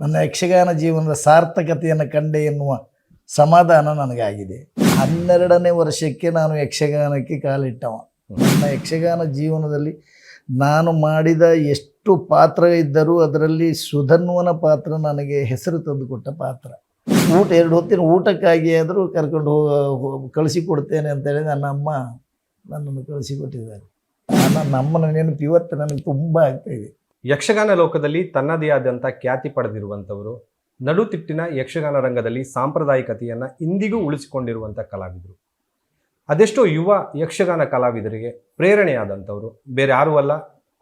ನನ್ನ ಯಕ್ಷಗಾನ ಜೀವನದ ಸಾರ್ಥಕತೆಯನ್ನು ಕಂಡೆ ಎನ್ನುವ ಸಮಾಧಾನ ನನಗಾಗಿದೆ. ಹನ್ನೆರಡನೇ ವರ್ಷಕ್ಕೆ ನಾನು ಯಕ್ಷಗಾನಕ್ಕೆ ಕಾಲಿಟ್ಟವ. ನನ್ನ ಯಕ್ಷಗಾನ ಜೀವನದಲ್ಲಿ ನಾನು ಮಾಡಿದ ಎಷ್ಟು ಪಾತ್ರ ಇದ್ದರೂ ಅದರಲ್ಲಿ ಸುಧನ್ವನ ಪಾತ್ರ ನನಗೆ ಹೆಸರು ತಂದುಕೊಟ್ಟ ಪಾತ್ರ. ಊಟ ಎರಡು ಹೊತ್ತಿನ ಊಟಕ್ಕಾಗಿ ಆದರೂ ಕರ್ಕೊಂಡು ಹೋಗ ಕಳಿಸಿಕೊಡ್ತೇನೆ ಅಂತೇಳಿ ನನ್ನ ಅಮ್ಮ ನನ್ನನ್ನು ಕಳಿಸಿಕೊಟ್ಟಿದ್ದಾರೆ. ನನ್ನ ಅಮ್ಮನ ನೆನಪು ಇವತ್ತು ನನಗೆ ತುಂಬ ಆಗ್ತಾ ಇದೆ. ಯಕ್ಷಗಾನ ಲೋಕದಲ್ಲಿ ತನ್ನದೇ ಆದಂಥ ಖ್ಯಾತಿ ಪಡೆದಿರುವಂಥವರು, ನಡುತಿಟ್ಟಿನ ಯಕ್ಷಗಾನ ರಂಗದಲ್ಲಿ ಸಾಂಪ್ರದಾಯಿಕತೆಯನ್ನು ಇಂದಿಗೂ ಉಳಿಸಿಕೊಂಡಿರುವಂಥ ಕಲಾವಿದರು. ಅದೆಷ್ಟೋ ಯುವ ಯಕ್ಷಗಾನ ಕಲಾವಿದರಿಗೆ ಪ್ರೇರಣೆಯಾದಂಥವರು ಬೇರೆ ಯಾರೂ ಅಲ್ಲ,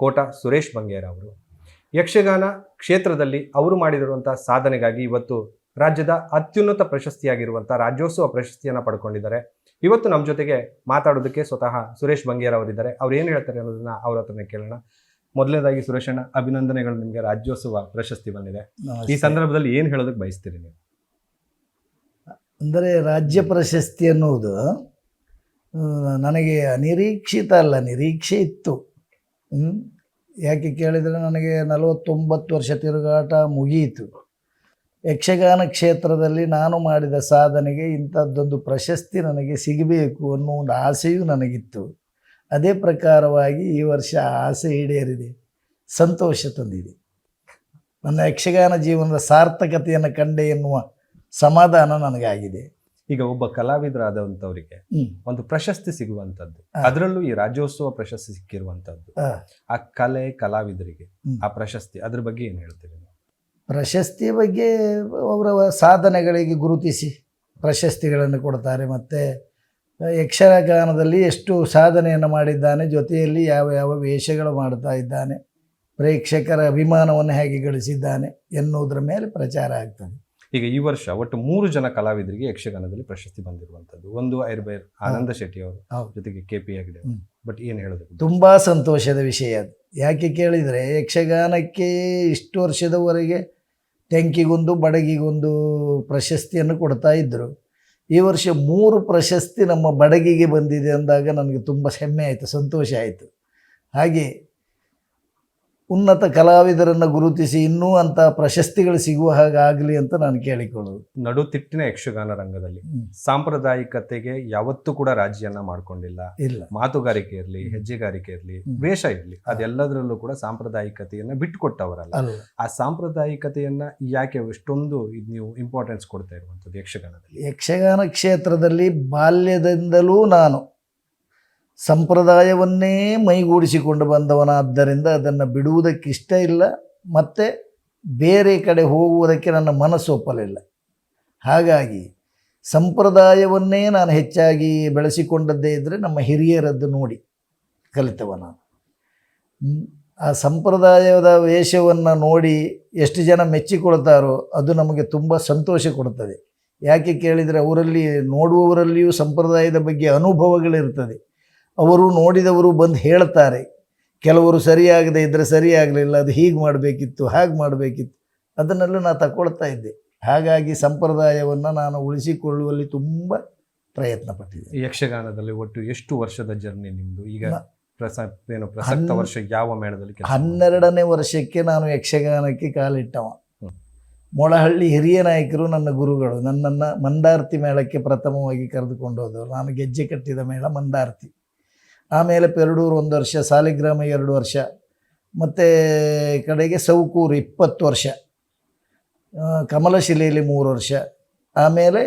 ಕೋಟ ಸುರೇಶ್ ಬಂಗೇರ ಅವರು. ಯಕ್ಷಗಾನ ಕ್ಷೇತ್ರದಲ್ಲಿ ಅವರು ಮಾಡಿರುವಂಥ ಸಾಧನೆಗಾಗಿ ಇವತ್ತು ರಾಜ್ಯದ ಅತ್ಯುನ್ನತ ಪ್ರಶಸ್ತಿಯಾಗಿರುವಂಥ ರಾಜ್ಯೋತ್ಸವ ಪ್ರಶಸ್ತಿಯನ್ನು ಪಡ್ಕೊಂಡಿದ್ದಾರೆ. ಇವತ್ತು ನಮ್ಮ ಜೊತೆಗೆ ಮಾತಾಡೋದಕ್ಕೆ ಸ್ವತಃ ಸುರೇಶ್ ಬಂಗೇರ್ ಅವರಿದ್ದಾರೆ. ಅವ್ರು ಏನು ಹೇಳ್ತಾರೆ ಅನ್ನೋದನ್ನ ಅವರ ಹತ್ರನೇ ಕೇಳೋಣ. ಮೊದಲನೇದಾಗಿ ಸುರೇಶ್ ಅಣ್ಣ ಅಭಿನಂದನೆಗಳು ನಿಮಗೆ. ರಾಜ್ಯೋತ್ಸವ ಪ್ರಶಸ್ತಿ ಬಂದಿದೆ. ಈ ಸಂದರ್ಭದಲ್ಲಿ ಏನು ಹೇಳೋದಕ್ಕೆ ಬಯಸ್ತೀರಿ ನೀವು? ಅಂದರೆ ರಾಜ್ಯ ಪ್ರಶಸ್ತಿ ಅನ್ನುವುದು ನನಗೆ ಅನಿರೀಕ್ಷಿತ ಅಲ್ಲ ನಿರೀಕ್ಷೆ ಇತ್ತು. ಯಾಕೆ ಕೇಳಿದರೆ ನನಗೆ ನಲವತ್ತೊಂಬತ್ತು ವರ್ಷ ತಿರುಗಾಟ ಮುಗಿಯಿತು. ಯಕ್ಷಗಾನ ಕ್ಷೇತ್ರದಲ್ಲಿ ನಾನು ಮಾಡಿದ ಸಾಧನೆಗೆ ಇಂಥದ್ದೊಂದು ಪ್ರಶಸ್ತಿ ನನಗೆ ಸಿಗಬೇಕು ಅನ್ನೋ ಒಂದು ಆಸೆಯೂ ನನಗಿತ್ತು. ಅದೇ ಪ್ರಕಾರವಾಗಿ ಈ ವರ್ಷ ಆಸೆ ಈಡೇರಿದೆ ಸಂತೋಷ ತಂದಿದೆ. ನನ್ನ ಯಕ್ಷಗಾನ ಜೀವನದ ಸಾರ್ಥಕತೆಯನ್ನು ಕಂಡೆ ಎನ್ನುವ ಸಮಾಧಾನ ನನಗಾಗಿದೆ. ಈಗ ಒಬ್ಬ ಕಲಾವಿದರಾದಂಥವರಿಗೆ. ಒಂದು ಪ್ರಶಸ್ತಿ ಸಿಗುವಂಥದ್ದು ಅದರಲ್ಲೂ ಈ ರಾಜ್ಯೋತ್ಸವ ಪ್ರಶಸ್ತಿ ಸಿಕ್ಕಿರುವಂಥದ್ದು ಆ, ಕಲೆ ಕಲಾವಿದರಿಗೆ ಆ ಪ್ರಶಸ್ತಿ ಅದ್ರ ಬಗ್ಗೆ ಏನು ಹೇಳ್ತೀರಿ ಪ್ರಶಸ್ತಿ ಬಗ್ಗೆ ಅವರ ಸಾಧನೆಗಳಿಗೆ ಗುರುತಿಸಿ ಪ್ರಶಸ್ತಿಗಳನ್ನು ಕೊಡ್ತಾರೆ ಮತ್ತು ಯಕ್ಷಗಾನದಲ್ಲಿ ಎಷ್ಟು ಸಾಧನೆಯನ್ನು ಮಾಡಿದ್ದಾನೆ ಜೊತೆಯಲ್ಲಿ ಯಾವ ಯಾವ ವೇಷಗಳು ಮಾಡ್ತಾ ಇದ್ದಾನೆ ಪ್ರೇಕ್ಷಕರ ಅಭಿಮಾನವನ್ನು ಹೇಗೆ ಗಳಿಸಿದ್ದಾನೆ ಎನ್ನುವುದರ ಮೇಲೆ ಪ್ರಚಾರ ಆಗ್ತದೆ. ಈಗ ಈ ವರ್ಷ ಒಟ್ಟು ಮೂರು ಜನ ಕಲಾವಿದರಿಗೆ ಯಕ್ಷಗಾನದಲ್ಲಿ ಪ್ರಶಸ್ತಿ ಬಂದಿರುವಂಥದ್ದು. ಒಂದು ಐರ್ಬೈರ್ ಆನಂದ ಶೆಟ್ಟಿ ಅವರು. ಜೊತೆಗೆ ಕೆ ಪಿ ಆಗಿದೆ. ಬಟ್ ಏನು ಹೇಳೋದಕ್ಕೆ ತುಂಬ ಸಂತೋಷದ ವಿಷಯ ಅದು. ಯಾಕೆ ಕೇಳಿದರೆ ಯಕ್ಷಗಾನಕ್ಕೆ ಇಷ್ಟು ವರ್ಷದವರೆಗೆ ತೆಂಕಿಗೊಂದು ಬಡಗಿಗೊಂದು ಪ್ರಶಸ್ತಿಯನ್ನು ಕೊಡ್ತಾ ಇದ್ದರು ಈ ವರ್ಷ ಮೂರು ಪ್ರಶಸ್ತಿ ನಮ್ಮ ಬಡಗಿಗೆ ಬಂದಿದೆ ಅಂದಾಗ ನನಗೆ ತುಂಬ ಹೆಮ್ಮೆ ಆಯಿತು, ಸಂತೋಷ ಆಯಿತು. ಹಾಗೆ ಉನ್ನತ ಕಲಾವಿದರನ್ನು ಗುರುತಿಸಿ ಇನ್ನೂ ಅಂಥ ಪ್ರಶಸ್ತಿಗಳು ಸಿಗುವ ಹಾಗಾಗಲಿ ಅಂತ ನಾನು ಕೇಳಿಕೊಳ್ಳೋದು. ನಡುತಿಟ್ಟಿನ ಯಕ್ಷಗಾನ ರಂಗದಲ್ಲಿ ಸಾಂಪ್ರದಾಯಿಕತೆಗೆ ಯಾವತ್ತೂ ಕೂಡ ರಾಜಿಯನ್ನ ಮಾಡ್ಕೊಂಡಿಲ್ಲ. ಇಲ್ಲ. ಮಾತುಗಾರಿಕೆ ಇರಲಿ ಹೆಜ್ಜೆಗಾರಿಕೆ ಇರಲಿ. ವೇಷ ಇರಲಿ ಅದೆಲ್ಲದರಲ್ಲೂ ಕೂಡ ಸಾಂಪ್ರದಾಯಿಕತೆಯನ್ನು ಬಿಟ್ಟುಕೊಟ್ಟವರಲ್ಲ. ಆ ಸಾಂಪ್ರದಾಯಿಕತೆಯನ್ನ ಯಾಕೆ ಇಷ್ಟೊಂದು ಇದು ನೀವು ಇಂಪಾರ್ಟೆನ್ಸ್ ಕೊಡ್ತಾ ಇರುವಂಥದ್ದು ಯಕ್ಷಗಾನದಲ್ಲಿ? ಯಕ್ಷಗಾನ ಕ್ಷೇತ್ರದಲ್ಲಿ ಬಾಲ್ಯದಿಂದಲೂ ನಾನು ಸಂಪ್ರದಾಯವನ್ನೇ ಮೈಗೂಡಿಸಿಕೊಂಡು ಬಂದವನಾದ್ದರಿಂದ ಅದನ್ನು ಬಿಡುವುದಕ್ಕೆ ಇಷ್ಟ ಇಲ್ಲ, ಮತ್ತು ಬೇರೆ ಕಡೆ ಹೋಗುವುದಕ್ಕೆ ನನ್ನ ಮನಸ್ಸು ಒಪ್ಪಲಿಲ್ಲ. ಹಾಗಾಗಿ ಸಂಪ್ರದಾಯವನ್ನೇ ನಾನು ಹೆಚ್ಚಾಗಿ ಬೆಳೆಸಿಕೊಂಡದ್ದೇ ಇದ್ದರೆ ನಮ್ಮ ಹಿರಿಯರದ್ದು ನೋಡಿ, ಕಲಿತವ ನಾನು. ಆ ಸಂಪ್ರದಾಯದ ವೇಷವನ್ನು ನೋಡಿ ಎಷ್ಟು ಜನ ಮೆಚ್ಚಿಕೊಳ್ತಾರೋ ಅದು ನಮಗೆ ತುಂಬ ಸಂತೋಷ ಕೊಡುತ್ತದೆ. ಯಾಕೆ ಕೇಳಿದರೆ ಅವರಲ್ಲಿ ನೋಡುವವರಲ್ಲಿಯೂ ಸಂಪ್ರದಾಯದ ಬಗ್ಗೆ ಅನುಭವಗಳಿರ್ತದೆ. ಅವರು ನೋಡಿದವರು ಬಂದು ಹೇಳ್ತಾರೆ ಕೆಲವರು ಸರಿಯಾಗದೇ ಇದ್ದರೆ ಸರಿಯಾಗಲಿಲ್ಲ ಅದು ಹೀಗೆ ಮಾಡಬೇಕಿತ್ತು ಹಾಗೆ ಮಾಡಬೇಕಿತ್ತು ಅದನ್ನೆಲ್ಲ ನಾನು ತಗೊಳ್ತಾ ಇದ್ದೆ. ಹಾಗಾಗಿ ಸಂಪ್ರದಾಯವನ್ನು ನಾನು ಉಳಿಸಿಕೊಳ್ಳುವಲ್ಲಿ ತುಂಬ ಪ್ರಯತ್ನ ಪಟ್ಟಿದ್ದೆ ಯಕ್ಷಗಾನದಲ್ಲಿ ಒಟ್ಟು ಎಷ್ಟು ವರ್ಷದ ಜರ್ನಿ ನಿಮ್ಮದು ಈಗ ಪ್ರಸಕ್ತ ಪ್ರಸ ಏನು ಪ್ರಸಕ್ತ ವರ್ಷ ಯಾವ ಮೇಳದಲ್ಲಿ ಹನ್ನೆರಡನೇ ವರ್ಷಕ್ಕೆ ನಾನು ಯಕ್ಷಗಾನಕ್ಕೆ ಕಾಲಿಟ್ಟವ. ಮೊಳಹಳ್ಳಿ ಹಿರಿಯ ನಾಯಕರು ನನ್ನ ಗುರುಗಳು ನನ್ನನ್ನು ಮಂದಾರ್ತಿ ಮೇಳಕ್ಕೆ ಪ್ರಥಮವಾಗಿ ಕರೆದುಕೊಂಡು ಹೋದವರು. ನಾನು ಗೆಜ್ಜೆ ಕಟ್ಟಿದ ಮೇಳ ಮಂದಾರ್ತಿ. ಆಮೇಲೆ ಪೆರಡೂರು ಒಂದು ವರ್ಷ ಸಾಲಿಗ್ರಾಮ ಎರಡು ವರ್ಷ ಮತ್ತು ಕಡೆಗೆ ಸೌಕೂರು ಇಪ್ಪತ್ತು ವರ್ಷ ಕಮಲಶಿಲೆಯಲ್ಲಿ ಮೂರು ವರ್ಷ ಆಮೇಲೆ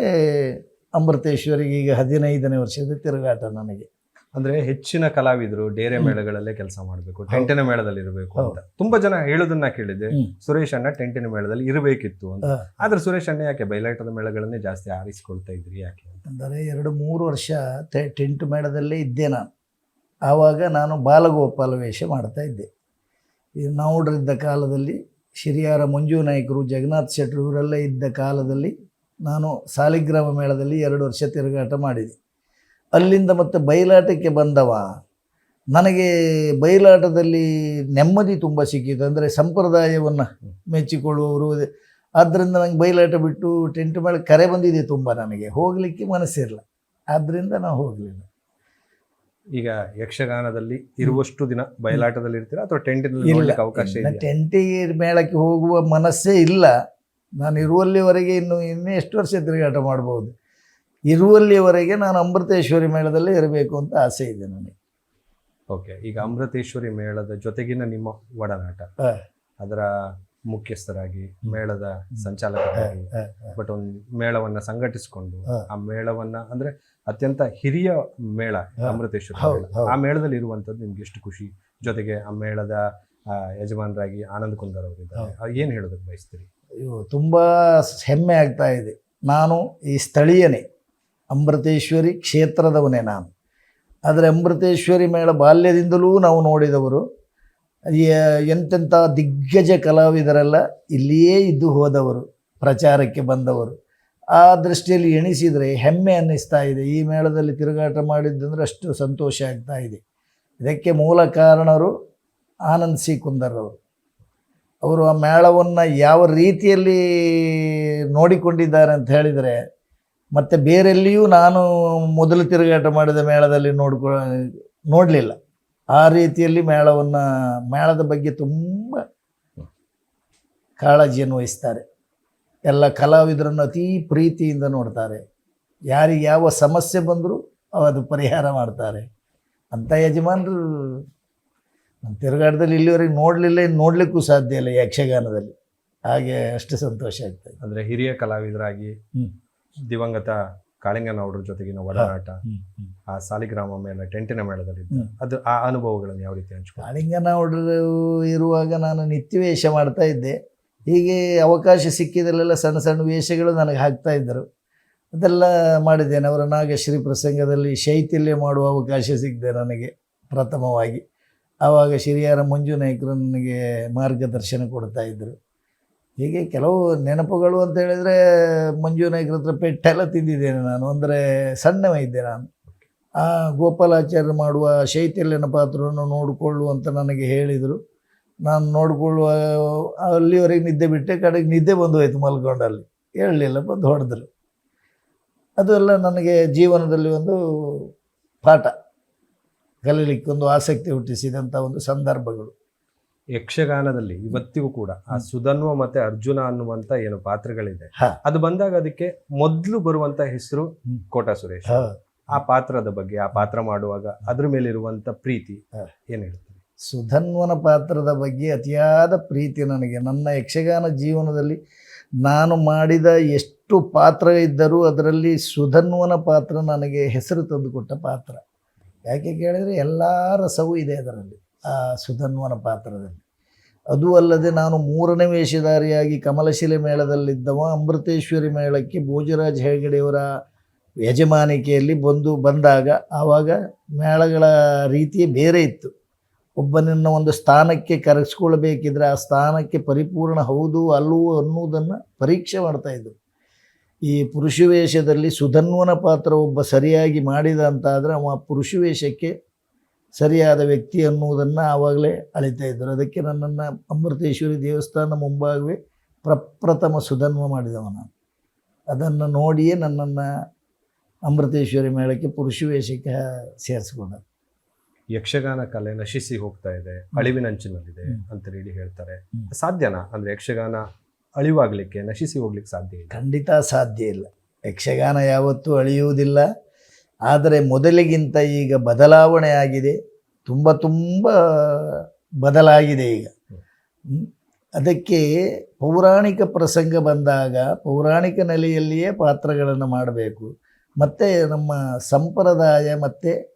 ಅಮೃತೇಶ್ವರಿಗೆ ಈಗ ಹದಿನೈದನೇ ವರ್ಷದ ತಿರುಗಾಟ ನನಗೆ. ಅಂದ್ರೆ ಹೆಚ್ಚಿನ ಕಲಾವಿದರು ಡೇರೆ. ಮೇಳಗಳಲ್ಲೇ ಕೆಲಸ ಮಾಡಬೇಕು ಟೆಂಟಿನ ಮೇಳದಲ್ಲಿ ಇರಬೇಕು ಅಂತ ತುಂಬ ಜನ ಹೇಳೋದನ್ನ ಕೇಳಿದೆ. ಸುರೇಶ್ ಅಣ್ಣ ಟೆಂಟಿನ ಮೇಳದಲ್ಲಿ ಇರಬೇಕಿತ್ತು ಅಂತ. ಆದರೆ ಸುರೇಶ್ ಅಣ್ಣ ಯಾಕೆ ಬಯಲಾಟದ ಮೇಳಗಳನ್ನೇ ಜಾಸ್ತಿ ಆರಿಸಿಕೊಳ್ತಾ ಇದ್ರಿ ಯಾಕೆ ಅಂತಂದರೆ ಎರಡು ಮೂರು ವರ್ಷ ಟೆಂಟ್ ಮೇಳದಲ್ಲೇ ಇದ್ದೆ ನಾನು. ಆವಾಗ ನಾನು ಬಾಲಗೋಪಾಲ ವೇಷ ಮಾಡ್ತಾ ಇದ್ದೆ. ಈ ನಾವುಡ್ರಿದ್ದ ಕಾಲದಲ್ಲಿ ಶಿರಿಯಾರ ಮಂಜು ನಾಯಕರು, ಜಗನ್ನಾಥ್ ಶೆಟ್ರು ಇವರೆಲ್ಲ ಇದ್ದ ಕಾಲದಲ್ಲಿ ನಾನು ಸಾಲಿಗ್ರಾಮ ಮೇಳದಲ್ಲಿ ಎರಡು ವರ್ಷ ತಿರುಗಾಟ ಮಾಡಿದೆ. ಅಲ್ಲಿಂದ ಮತ್ತೆ ಬಯಲಾಟಕ್ಕೆ ಬಂದವ. ನನಗೆ ಬಯಲಾಟದಲ್ಲಿ ನೆಮ್ಮದಿ ತುಂಬ ಸಿಕ್ಕಿತು. ಅಂದರೆ ಸಂಪ್ರದಾಯವನ್ನು ಮೆಚ್ಚಿಕೊಳ್ಳುವವರು ಆದ್ದರಿಂದ ನಂಗೆ ಬಯಲಾಟ ಬಿಟ್ಟು ಟೆಂಟ್ ಮೇಲೆ ಕರೆ ಬಂದಿದೆ ತುಂಬ ನನಗೆ. ಹೋಗಲಿಕ್ಕೆ ಮನಸ್ಸಿರಲ್ಲ ಆದ್ದರಿಂದ ನಾನು ಹೋಗಲಿಲ್ಲ. ಈಗ ಯಕ್ಷಗಾನದಲ್ಲಿ ಇರುವಷ್ಟು ದಿನ ಬಯಲಾಟದಲ್ಲಿ ಇರ್ತೀರಾ ಅಥವಾ ಟೆಂಟಿನಲ್ಲಿ ನೋಡ್ಲಿಕ್ಕೆ ಅವಕಾಶ ಇಲ್ಲ. ಟೆಂಟಿಗೆ ಮೇಳಕ್ಕೆ ಹೋಗುವ ಮನಸ್ಸೇ ಇಲ್ಲ. ನಾನು ಇರುವಲ್ಲಿವರೆಗೆ ಇನ್ನು ಇನ್ನೂ ಎಷ್ಟು ವರ್ಷ ತಿರುಗಾಟ ಮಾಡ್ಬೋದು? ಇರುವಲ್ಲಿವರೆಗೆ ನಾನು ಅಮೃತೇಶ್ವರಿ ಮೇಳದಲ್ಲೇ ಇರಬೇಕು ಅಂತ ಆಸೆ ಇದೆ ನನಗೆ. ಓಕೆ ಈಗ ಅಮೃತೇಶ್ವರಿ ಮೇಳದ ಜೊತೆಗಿನ ನಿಮ್ಮ ಒಡನಾಟ ಅದರ ಮುಖ್ಯಸ್ಥರಾಗಿ ಮೇಳದ ಸಂಚಾಲಕರಾಗಿ ಬಟ್ ಒಂದು ಮೇಳವನ್ನ ಸಂಘಟಿಸಿಕೊಂಡು ಆ ಮೇಳವನ್ನ ಅಂದ್ರೆ ಅತ್ಯಂತ ಹಿರಿಯ ಮೇಳ ಅಮೃತೇಶ್ವರ ಆ ಮೇಳದಲ್ಲಿ ಇರುವಂತದ್ದು ನಿಮ್ಗೆ ಎಷ್ಟು ಖುಷಿ? ಜೊತೆಗೆ ಆ ಮೇಳದ ಯಜಮಾನರಾಗಿ ಆನಂದ್ ಕುಂದರ್ ಅವರಿದ್ದಾರೆ ಏನು ಏನ್ ಹೇಳೋದಕ್ಕೆ ಬಯಸ್ತೀರಿ? ಅಯ್ಯೋ ತುಂಬ ಹೆಮ್ಮೆ ಆಗ್ತಾ ಇದೆ. ನಾನು ಈ ಸ್ಥಳೀಯನೇ ಅಮೃತೇಶ್ವರಿ ಕ್ಷೇತ್ರದವನೇ ನಾನು. ಆದರೆ ಅಮೃತೇಶ್ವರಿ ಮೇಳ ಬಾಲ್ಯದಿಂದಲೂ ನಾವು ನೋಡಿದವರು ಎಂತೆಂಥ ದಿಗ್ಗಜ ಕಲಾವಿದರೆಲ್ಲ ಇಲ್ಲಿಯೇ ಇದ್ದು ಹೋದವರು ಪ್ರಚಾರಕ್ಕೆ ಬಂದವರು. ಆ ದೃಷ್ಟಿಯಲ್ಲಿ ಎಣಿಸಿದರೆ ಹೆಮ್ಮೆ ಅನ್ನಿಸ್ತಾ ಇದೆ. ಈ ಮೇಳದಲ್ಲಿ ತಿರುಗಾಟ ಮಾಡಿದ್ದಂದ್ರೆ ಅಷ್ಟು ಸಂತೋಷ ಆಗ್ತಾ ಇದೆ. ಇದಕ್ಕೆ ಮೂಲ ಕಾರಣರು ಆನಂದ್ ಸಿ ಕುಂದರ್ ಅವರು. ಅವರು ಆ ಮೇಳವನ್ನು ಯಾವ ರೀತಿಯಲ್ಲಿ ನೋಡಿಕೊಂಡಿದ್ದಾರೆ ಅಂತ ಹೇಳಿದರೆ, ಮತ್ತು ಬೇರೆಲ್ಲಿಯೂ ನಾನು ಮೊದಲು ತಿರುಗಾಟ ಮಾಡಿದ ಮೇಳದಲ್ಲಿ ನೋಡ್ಕೊ, ನೋಡಲಿಲ್ಲ. ಆ ರೀತಿಯಲ್ಲಿ ಮೇಳವನ್ನು, ಮೇಳದ ಬಗ್ಗೆ ತುಂಬ ಕಾಳಜಿಯನ್ನು ವಹಿಸ್ತಾರೆ. ಎಲ್ಲ ಕಲಾವಿದರನ್ನು ಅತೀ ಪ್ರೀತಿಯಿಂದ ನೋಡ್ತಾರೆ. ಯಾರಿಗೆ ಯಾವ ಸಮಸ್ಯೆ ಬಂದರೂ ಅದು ಪರಿಹಾರ ಮಾಡ್ತಾರೆ. ಅಂಥ ಯಜಮಾನರು ನಮ್ಮ ತಿರುಗಾಟದಲ್ಲಿ ಇಲ್ಲಿವರೆಗೆ ನೋಡಲಿಲ್ಲ ಇನ್ನು ನೋಡಲಿಕ್ಕೂ ಸಾಧ್ಯ ಇಲ್ಲ ಯಕ್ಷಗಾನದಲ್ಲಿ. ಹಾಗೆ ಅಷ್ಟು ಸಂತೋಷ ಆಗ್ತದೆ ಅಂದರೆ ಹಿರಿಯ ಕಲಾವಿದರಾಗಿ. ದಿವಂಗತ ಕಾಳಿಂಗನವ್ರ ಜೊತೆಗಿನ ಒಡನಾಟ ಆ ಸಾಲಿಗ್ರಾಮ ಮೇಲೆ ಟೆಂಟಿನ ಮೇಳದಲ್ಲಿ ಅದು ಆ ಅನುಭವಗಳನ್ನು ಯಾವ ರೀತಿ ಹಂಚ್ಕೊಂಡು ಕಾಳಿಂಗನ ಹುಡುಗರು ಇರುವಾಗ ನಾನು ನಿತ್ಯವೇಷ ಮಾಡ್ತಾ ಇದ್ದೆ. ಹೀಗೆ ಅವಕಾಶ ಸಿಕ್ಕಿದಲ್ಲೆಲ್ಲ ಸಣ್ಣ ಸಣ್ಣ ವೇಷಗಳು ನನಗೆ ಹಾಕ್ತಾ ಇದ್ದರು. ಅದೆಲ್ಲ ಮಾಡಿದ್ದೇನೆ. ಅವರ ನಾಗಶ್ರೀ ಪ್ರಸಂಗದಲ್ಲಿ ಶೈಥಿಲ್ಯ ಮಾಡುವ ಅವಕಾಶ ಸಿಕ್ಕಿದೆ ನನಗೆ ಪ್ರಥಮವಾಗಿ. ಆವಾಗ ಶಿರಿಯಾರ ಮಂಜು ನಾಯಕರು ನನಗೆ ಮಾರ್ಗದರ್ಶನ ಕೊಡ್ತಾ ಇದ್ದರು. ಹೀಗೆ ಕೆಲವು ನೆನಪುಗಳು ಅಂತ ಹೇಳಿದರೆ ಮಂಜು ನಾಯಕರ ಹತ್ರ ಪೆಟ್ಟೆಲ್ಲ ತಿಂದಿದ್ದೇನೆ ನಾನು. ಅಂದರೆ ಸಣ್ಣವ ಇದ್ದೆ ನಾನು. ಆ ಗೋಪಾಲಾಚಾರ್ಯ ಮಾಡುವ ಶೈತಲ್ಯನ ಪಾತ್ರವನ್ನು ನೋಡಿಕೊಳ್ಳು ಅಂತ ನನಗೆ ಹೇಳಿದರು. ನಾನು ನೋಡ್ಕೊಳ್ಳುವ ಅಲ್ಲಿವರೆಗೆ ನಿದ್ದೆ ಬಿಟ್ಟೆ ಕಡೆಗೆ ನಿದ್ದೆ ಬಂದು ಹೋಯ್ತು ಮಲ್ಕೊಂಡಲ್ಲಿ. ಹೇಳಲಿಲ್ಲ ಬಂದು ಹೊಡೆದ್ರು. ಅದು ಎಲ್ಲ ನನಗೆ ಜೀವನದಲ್ಲಿ ಒಂದು ಪಾಠ. ಕಲೀಲಿಕ್ಕೆ ಒಂದು ಆಸಕ್ತಿ ಹುಟ್ಟಿಸಿದಂಥ ಒಂದು ಸಂದರ್ಭಗಳು. ಯಕ್ಷಗಾನದಲ್ಲಿ ಇವತ್ತಿಗೂ ಕೂಡ ಆ ಸುಧನ್ವ ಮತ್ತೆ ಅರ್ಜುನ ಅನ್ನುವಂತ ಏನು ಪಾತ್ರಗಳಿದೆ. ಅದು ಬಂದಾಗ ಅದಕ್ಕೆ ಮೊದಲು ಬರುವಂತ ಹೆಸರು ಕೋಟ ಸುರೇಶ್. ಆ ಪಾತ್ರದ ಬಗ್ಗೆ ಆ ಪಾತ್ರ ಮಾಡುವಾಗ ಅದ್ರ ಮೇಲಿರುವಂಥ ಪ್ರೀತಿ ಏನು ಏನ್ ಹೇಳ್ತೀರಿ? ಸುಧನ್ವನ ಪಾತ್ರದ ಬಗ್ಗೆ ಅತಿಯಾದ ಪ್ರೀತಿ ನನಗೆ. ನನ್ನ ಯಕ್ಷಗಾನ ಜೀವನದಲ್ಲಿ ನಾನು ಮಾಡಿದ ಎಷ್ಟು ಪಾತ್ರ ಇದ್ದರೂ ಅದರಲ್ಲಿ ಸುಧನ್ವನ ಪಾತ್ರ ನನಗೆ ಹೆಸರು ತಂದುಕೊಟ್ಟ ಪಾತ್ರ. ಯಾಕೆ ಕೇಳಿದರೆ ಎಲ್ಲ ರಸವೂ ಇದೆ ಅದರಲ್ಲಿ, ಆ ಸುಧನ್ವನ ಪಾತ್ರದಲ್ಲಿ. ಅದು ಅಲ್ಲದೆ ನಾನು ಮೂರನೇ ವೇಷಧಾರಿಯಾಗಿ ಕಮಲಶಿಲೆ ಮೇಳದಲ್ಲಿದ್ದವ, ಅಮೃತೇಶ್ವರಿ ಮೇಳಕ್ಕೆ ಭೋಜರಾಜ್ ಹೆಗಡೆಯವರ ಯಜಮಾನಿಕೆಯಲ್ಲಿ ಬಂದು ಬಂದಾಗ ಆವಾಗ ಮೇಳಗಳ ರೀತಿಯೇ ಬೇರೆ ಇತ್ತು. ಒಬ್ಬನನ್ನು ಒಂದು ಸ್ಥಾನಕ್ಕೆ ಕರೆಸ್ಕೊಳ್ಬೇಕಿದ್ರೆ ಆ ಸ್ಥಾನಕ್ಕೆ ಪರಿಪೂರ್ಣ ಹೌದು ಅಲ್ಲವೋ ಅನ್ನುವುದನ್ನು ಪರೀಕ್ಷೆ ಇದ್ದರು ಈ ಪುರುಷ ವೇಷದಲ್ಲಿ ಸುಧನ್ವನ ಪಾತ್ರ ಒಬ್ಬ ಸರಿಯಾಗಿ ಮಾಡಿದ ಅಂತಾದರೆ ಅವ ಪುರುಷ ವೇಷಕ್ಕೆ ಸರಿಯಾದ ವ್ಯಕ್ತಿ ಅನ್ನುವುದನ್ನು ಆವಾಗಲೇ ಅಳಿತಾ ಇದ್ದರು ಅದಕ್ಕೆ ನನ್ನನ್ನು ಅಮೃತೇಶ್ವರಿ ದೇವಸ್ಥಾನ ಮುಂಭಾಗವೇ ಪ್ರಪ್ರಥಮ ಸುಧನ್ವ ಮಾಡಿದವ ನಾನು ಅದನ್ನು ನೋಡಿಯೇ ನನ್ನನ್ನು ಅಮೃತೇಶ್ವರಿ ಮೇಳಕ್ಕೆ ಪುರುಷ ವೇಷಕ್ಕೆ ಸೇರಿಸ್ಕೊಂಡ ಯಕ್ಷಗಾನ ಕಲೆ ನಶಿಸಿ ಹೋಗ್ತಾ ಇದೆ ಅಳಿವಿನಂಚಿನಲ್ಲಿದೆ. ಅಂತ ಹೇಳಿ ಹೇಳ್ತಾರೆ. ಸಾಧ್ಯನಾ? ಅಂದ್ರೆ ಯಕ್ಷಗಾನ ಅಳಿವಾಗ್ಲಿಕ್ಕೆ ನಶಿಸಿ ಹೋಗ್ಲಿಕ್ಕೆ ಸಾಧ್ಯ ಇಲ್ಲ? ಖಂಡಿತ ಸಾಧ್ಯ ಇಲ್ಲ. ಯಕ್ಷಗಾನ ಯಾವತ್ತೂ ಅಳಿಯುವುದಿಲ್ಲ. ಆದರೆ ಮೊದಲಿಗಿಂತ ಈಗ ಬದಲಾವಣೆ ಆಗಿದೆ. ತುಂಬ ತುಂಬ ಬದಲಾಗಿದೆ ಈಗ. ಅದಕ್ಕೆ ಪೌರಾಣಿಕ ಪ್ರಸಂಗ ಬಂದಾಗ ಪೌರಾಣಿಕ ನೆಲೆಯಲ್ಲಿಯೇ ಪಾತ್ರಗಳನ್ನು ಮಾಡಬೇಕು. ಮತ್ತು ನಮ್ಮ ಸಂಪ್ರದಾಯ ಮತ್ತು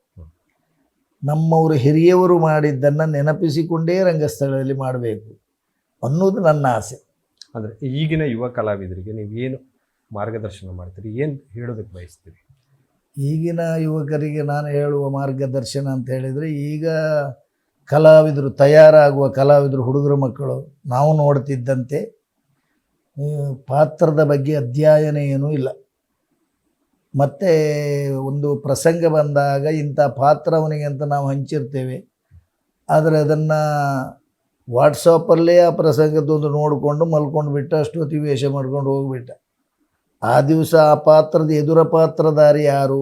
ನಮ್ಮವರು ಹಿರಿಯವರು ಮಾಡಿದ್ದನ್ನು ನೆನಪಿಸಿಕೊಂಡೇ ರಂಗಸ್ಥಳದಲ್ಲಿ ಮಾಡಬೇಕು ಅನ್ನೋದು ನನ್ನ ಆಸೆ. ಅಂದ್ರೆ ಈಗಿನ ಯುವ ಕಲಾವಿದರಿಗೆ ನೀವು ಏನು ಮಾರ್ಗದರ್ಶನ ಮಾಡ್ತೀರಿ? ಏನು ಹೇಳೋದಕ್ಕೆ ಬಯಸ್ತೀರಿ? ಈಗಿನ ಯುವಕರಿಗೆ ನಾನು ಹೇಳುವ ಮಾರ್ಗದರ್ಶನ ಅಂತ ಹೇಳಿದರೆ ಈಗ ಕಲಾವಿದರು ತಯಾರಾಗುವ ಕಲಾವಿದರು ಹುಡುಗರ ಮಕ್ಕಳು ನಾವು ನೋಡ್ತಿದ್ದಂತೆ ಪಾತ್ರದ ಬಗ್ಗೆ ಅಧ್ಯಯನ ಏನೂ ಇಲ್ಲ. ಮತ್ತು ಒಂದು ಪ್ರಸಂಗ ಬಂದಾಗ ಇಂಥ ಪಾತ್ರ ಅವನಿಗೆ ಅಂತ ನಾವು ಹಂಚಿರ್ತೇವೆ. ಆದರೆ ಅದನ್ನು ವಾಟ್ಸಪ್ಪಲ್ಲೇ ಆ ಪ್ರಸಂಗದೊಂದು ನೋಡಿಕೊಂಡು ಮಲ್ಕೊಂಡು ಬಿಟ್ಟ ಅಷ್ಟೊತ್ತಿಗೆ ವೇಷ ಮಾಡ್ಕೊಂಡು ಹೋಗಿಬಿಟ್ಟ. ಆ ದಿವಸ ಆ ಪಾತ್ರದ ಎದುರ ಪಾತ್ರಧಾರಿ ಯಾರು?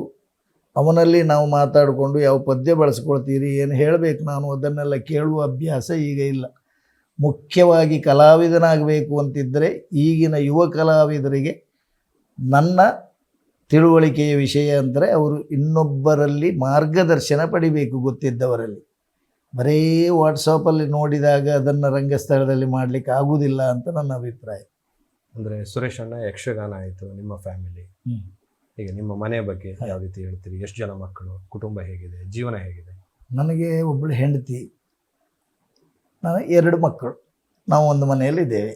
ಅವನಲ್ಲಿ ನಾವು ಮಾತಾಡಿಕೊಂಡು ಯಾವ ಪದ್ಯ ಬಳಸ್ಕೊಳ್ತೀರಿ, ಏನು ಹೇಳಬೇಕು ನಾನು ಅದನ್ನೆಲ್ಲ ಕೇಳುವ ಅಭ್ಯಾಸ ಈಗ ಇಲ್ಲ. ಮುಖ್ಯವಾಗಿ ಕಲಾವಿದನಾಗಬೇಕು ಅಂತಿದ್ದರೆ ಈಗಿನ ಯುವ ಕಲಾವಿದರಿಗೆ ನನ್ನ ತಿಳುವಳಿಕೆಯ ವಿಷಯ ಅಂದರೆ ಅವರು ಇನ್ನೊಬ್ಬರಲ್ಲಿ ಮಾರ್ಗದರ್ಶನ ಪಡಿಬೇಕು ಗೊತ್ತಿದ್ದವರಲ್ಲಿ. ಬರೀ ವಾಟ್ಸಪ್ಪಲ್ಲಿ ನೋಡಿದಾಗ ಅದನ್ನು ರಂಗಸ್ಥಳದಲ್ಲಿ ಮಾಡಲಿಕ್ಕೆ ಆಗುವುದಿಲ್ಲ ಅಂತ ನನ್ನ ಅಭಿಪ್ರಾಯ. ಅಂದರೆ ಸುರೇಶ್ ಅಣ್ಣ ಯಕ್ಷಗಾನ ಆಯಿತು ನಿಮ್ಮ ಫ್ಯಾಮಿಲಿ ಈಗ ನಿಮ್ಮ ಮನೆ ಬಗ್ಗೆ ಯಾವ ರೀತಿ ಹೇಳ್ತೀರಿ? ಎಷ್ಟು ಜನ ಮಕ್ಕಳು? ಕುಟುಂಬ ಹೇಗಿದೆ? ಜೀವನ ಹೇಗಿದೆ? ನನಗೆ ಒಬ್ಬಳು ಹೆಂಡತಿ. ನಾನು ಎರಡು ಮಕ್ಕಳು. ನಾವು ಒಂದು ಮನೆಯಲ್ಲಿದ್ದೇವೆ.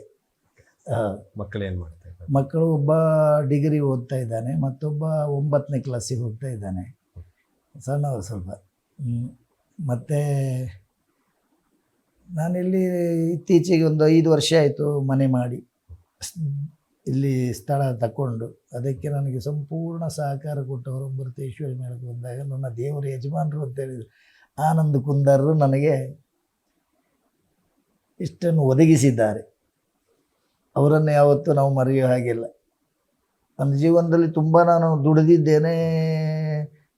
ಮಕ್ಕಳೇನು ಮಕ್ಕಳು ಏನು ಮಾಡ್ತಾ ಇದ್ದಾರೆ ಮಕ್ಕಳು ಒಬ್ಬ ಡಿಗ್ರಿ ಓದ್ತಾ ಇದ್ದಾನೆ, ಮತ್ತೊಬ್ಬ ಒಂಬತ್ತನೇ ಕ್ಲಾಸಿಗೆ ಹೋಗ್ತಾ ಇದ್ದಾನೆ. ಸಣ್ಣವರು ಸ್ವಲ್ಪ. ಮತ್ತು ನಾನಿಲ್ಲಿ ಇತ್ತೀಚೆಗೆ ಒಂದು ಐದು ವರ್ಷ ಆಯಿತು ಮನೆ ಮಾಡಿ. ಇಲ್ಲಿ ಸ್ಥಳ ತಗೊಂಡು ಅದಕ್ಕೆ ನನಗೆ ಸಂಪೂರ್ಣ ಸಹಕಾರ ಕೊಟ್ಟವರು ಮೃತೇಶ್ವರಿ ಮೇಳಕ್ಕೆ ಬಂದಾಗ ನನ್ನ ದೇವರ ಯಜಮಾನರು ಅಂತ ಆನಂದ್ ಕುಂದಾರರು ನನಗೆ ಇಷ್ಟನ್ನು ಒದಗಿಸಿದ್ದಾರೆ. ಅವರನ್ನು ಯಾವತ್ತೂ ನಾವು ಮರೆಯೋ ಹಾಗಿಲ್ಲ. ನನ್ನ ಜೀವನದಲ್ಲಿ ತುಂಬ ನಾನು ದುಡಿದಿದ್ದೇನೆ.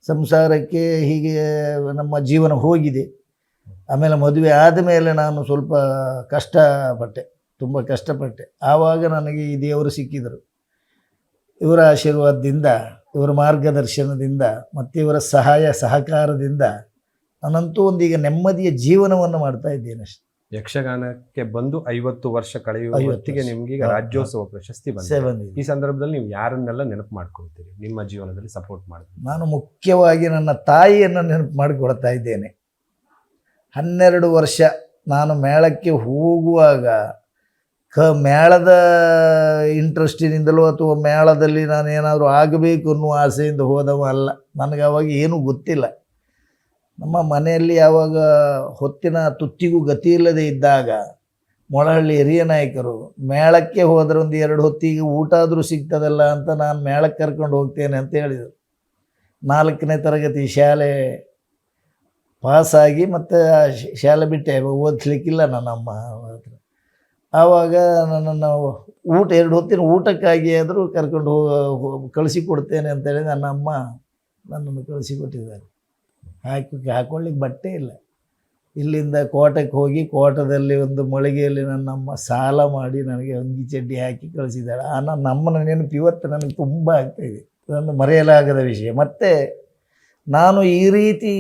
ಸಂಸಾರಕ್ಕೆ ಹೀಗೆ ನಮ್ಮ ಜೀವನ ಹೋಗಿದೆ. ಆಮೇಲೆ ಮದುವೆ ಆದ ಮೇಲೆ ನಾನು ಸ್ವಲ್ಪ ಕಷ್ಟಪಟ್ಟೆ, ತುಂಬ ಕಷ್ಟಪಟ್ಟೆ. ಆವಾಗ ನನಗೆ ಈ ದೇವರು ಸಿಕ್ಕಿದರು. ಇವರ ಆಶೀರ್ವಾದದಿಂದ, ಇವರ ಮಾರ್ಗದರ್ಶನದಿಂದ, ಮತ್ತು ಇವರ ಸಹಾಯ ಸಹಕಾರದಿಂದ ನಾನಂತೂ ಒಂದೀಗ ನೆಮ್ಮದಿಯ ಜೀವನವನ್ನು ಮಾಡ್ತಾ ಇದ್ದೇನೆ ಅಷ್ಟೇ ಯಕ್ಷಗಾನಕ್ಕೆ ಬಂದು ಐವತ್ತು ವರ್ಷ ಕಳೆಯುವ ಹೊತ್ತಿಗೆ. ನಿಮ್ಗೆ ಈಗ. ರಾಜ್ಯೋತ್ಸವ ಪ್ರಶಸ್ತಿ ಬಂದಿದೆ. ಈ ಸಂದರ್ಭದಲ್ಲಿ ನೀವು ಯಾರನ್ನೆಲ್ಲ ನೆನಪು ಮಾಡ್ಕೊಳ್ತೀರಿ? ನಿಮ್ಮ ಜೀವನದಲ್ಲಿ ಸಪೋರ್ಟ್ ಮಾಡ್ತೀರಿ ನಾನು ಮುಖ್ಯವಾಗಿ ನನ್ನ ತಾಯಿಯನ್ನು ನೆನಪು ಮಾಡಿಕೊಳ್ತಾ ಇದ್ದೇನೆ. ಹನ್ನೆರಡು ವರ್ಷ ನಾನು ಮೇಳಕ್ಕೆ ಹೋಗುವಾಗ ಕ ಮೇಳದ ಇಂಟ್ರೆಸ್ಟಿನಿಂದಲೋ ಅಥವಾ ಮೇಳದಲ್ಲಿ ನಾನು ಏನಾದರೂ ಆಗಬೇಕು ಅನ್ನುವ ಆಸೆಯಿಂದ ಹೋದವ ಅಲ್ಲ ನನಗೆ ಅವಾಗ ಏನೂ ಗೊತ್ತಿಲ್ಲ. ನಮ್ಮ ಮನೆಯಲ್ಲಿ ಯಾವಾಗ ಹೊತ್ತಿನ ತುತ್ತಿಗೂ ಗತಿ ಇಲ್ಲದೆ ಇದ್ದಾಗ ಮೊಳಹಳ್ಳಿ ಹಿರಿಯ ನಾಯಕರು, ಮೇಳಕ್ಕೆ ಹೋದ್ರೆ ಒಂದು ಎರಡು ಹೊತ್ತಿಗೆ ಊಟ ಆದರೂ ಸಿಗ್ತದಲ್ಲ ಅಂತ ನಾನು ಮೇಳಕ್ಕೆ ಕರ್ಕೊಂಡು ಹೋಗ್ತೇನೆ ಅಂತ ಹೇಳಿದರು. ನಾಲ್ಕನೇ ತರಗತಿ ಶಾಲೆ ಪಾಸಾಗಿ ಮತ್ತು ಶಾಲೆ ಬಿಟ್ಟೆ, ಓದಿಸ್ಲಿಕ್ಕಿಲ್ಲ ನನ್ನಮ್ಮ ಹತ್ರ ಆವಾಗ ನನ್ನನ್ನು ಊಟ, ಎರಡು ಹೊತ್ತಿನ ಊಟಕ್ಕಾಗಿ ಆದರೂ ಕರ್ಕೊಂಡು ಹೋಗ ಕಳಿಸಿಕೊಡ್ತೇನೆ ಅಂತೇಳಿ ನನ್ನ ಅಮ್ಮ ನನ್ನನ್ನು ಕಳಿಸಿಕೊಟ್ಟಿದ್ದಾರೆ. ಹಾಕಿ ಹಾಕೊಳ್ಳಿಕ್ಕೆ ಬಟ್ಟೆ ಇಲ್ಲ. ಇಲ್ಲಿಂದ ಕೋಟಕ್ಕೆ ಹೋಗಿ ಕೋಟದಲ್ಲಿ ಒಂದು ಮಳಿಗೆಯಲ್ಲಿ ನನ್ನಮ್ಮ ಸಾಲ ಮಾಡಿ ನನಗೆ ಅಂಗಿ ಚಡ್ಡಿ ಹಾಕಿ ಕಳಿಸಿದ್ದಾಳೆ. ಆ ನನ್ನ ಅಮ್ಮನ ನೆನಪು ಇವತ್ತು ನನಗೆ ತುಂಬ ಆಗ್ತಾಯಿದೆ ಇದೊಂದು ಮರೆಯಲಾಗದ ವಿಷಯ. ಮತ್ತು ನಾನು ಈ ರೀತಿ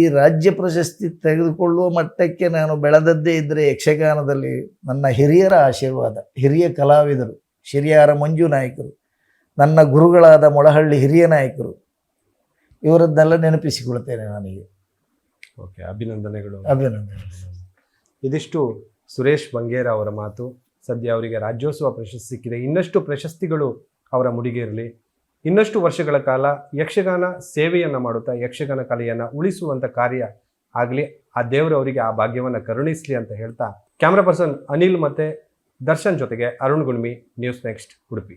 ಈ ರಾಜ್ಯ ಪ್ರಶಸ್ತಿ ತೆಗೆದುಕೊಳ್ಳುವ ಮಟ್ಟಕ್ಕೆ ನಾನು ಬೆಳೆದದ್ದೇ ಇದ್ದರೆ ಯಕ್ಷಗಾನದಲ್ಲಿ ನನ್ನ ಹಿರಿಯರ ಆಶೀರ್ವಾದ, ಹಿರಿಯ ಕಲಾವಿದರು ಶಿರಿಯಾರ ಮಂಜು ನಾಯಕರು, ನನ್ನ ಗುರುಗಳಾದ ಮೊಳಹಳ್ಳಿ ಹಿರಿಯ ನಾಯಕರು ಇವರನ್ನೆಲ್ಲ ನೆನಪಿಸಿಕೊಳ್ತೇನೆ ನನಗೆ. ಓಕೆ ಅಭಿನಂದನೆಗಳು. ಅಭಿನಂದನೆ ಇದಿಷ್ಟು ಸುರೇಶ್ ಬಂಗೇರ ಅವರ ಮಾತು. ಸದ್ಯ ಅವರಿಗೆ ರಾಜ್ಯೋತ್ಸವ ಪ್ರಶಸ್ತಿ ಸಿಕ್ಕಿದೆ. ಇನ್ನಷ್ಟು ಪ್ರಶಸ್ತಿಗಳು ಅವರ ಮುಡಿಗೇರಲಿ ಇನ್ನಷ್ಟು ವರ್ಷಗಳ ಕಾಲ ಯಕ್ಷಗಾನ ಸೇವೆಯನ್ನು ಮಾಡುತ್ತಾ ಯಕ್ಷಗಾನ ಕಲೆಯನ್ನು ಉಳಿಸುವಂಥ ಕಾರ್ಯ ಆಗಲಿ. ಆ ದೇವರು ಅವರಿಗೆ ಆ ಭಾಗ್ಯವನ್ನು ಕರುಣಿಸಲಿ ಅಂತ ಹೇಳ್ತಾ ಕ್ಯಾಮ್ರಾ ಪರ್ಸನ್ ಅನಿಲ್ ಮತ್ತು ದರ್ಶನ್ ಜೊತೆಗೆ ಅರುಣ್ ಗುಣ್ಮಿ ನ್ಯೂಸ್ ನೆಕ್ಸ್ಟ್ ಉಡುಪಿ.